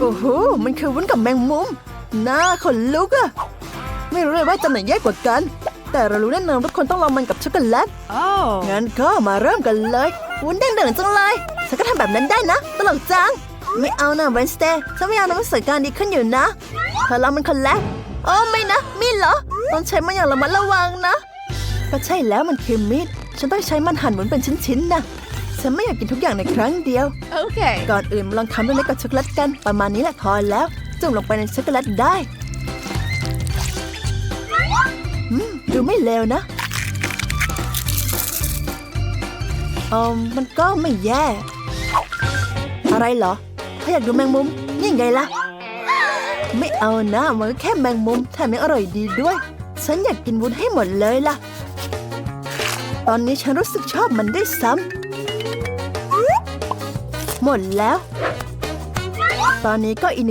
โอ้โห มันคือวุ้นกับแมงมุม หน้าขนลุกอะไม่รู้เลยว่าจะไหนแย่กว่ากัน แต่เรารู้แน่นอนว่าคนต้องลองมันกับช็อกโกแลต Oh. งั้นก็มาเริ่มกันเลย วุ้นเด้งเดินจังเลย ฉันก็ทำแบบนั้นได้นะ ตลกจัง ไม่เอานะเวนสเตย์ฉันไม่เอานะมันสวยการดีขึ้นอยู่นะเธอลองมันคนแรกโอ้ไม่นะ มีดเหรอ ต้องใช้มันอย่างระมัดระวังนะ ก็ใช่แล้วมันคือมีด ฉันต้องใช้มันหั่นเหมือนเป็นชิ้นๆนะ ฉันไม่อยากกินทุกอย่างในครั้งเดียว Okay. ก่อนอื่นมาลองทำด้วยเม็ดกับช็อกโกแลตกัน ประมาณนี้แหละพอแล้ว จุ่มลงไปในช็อกโกแลตได้อืมดูไม่เลวนะเออมันก็ไม่แย่ อะไรเหรอ ถ้าอยากดูแมงมุม นี่ไงล่ะ ไม่เอานะมันก็แค่แมงมุมแถมยังอร่อยดีด้วย ฉันอยากกินวุ้นให้หมดเลยล่ะ ตอนนี้ฉันรู้สึกชอบมันได้วยซ้ำ หมดแล้ว ตอนนี้ก็อีกหนึ่ง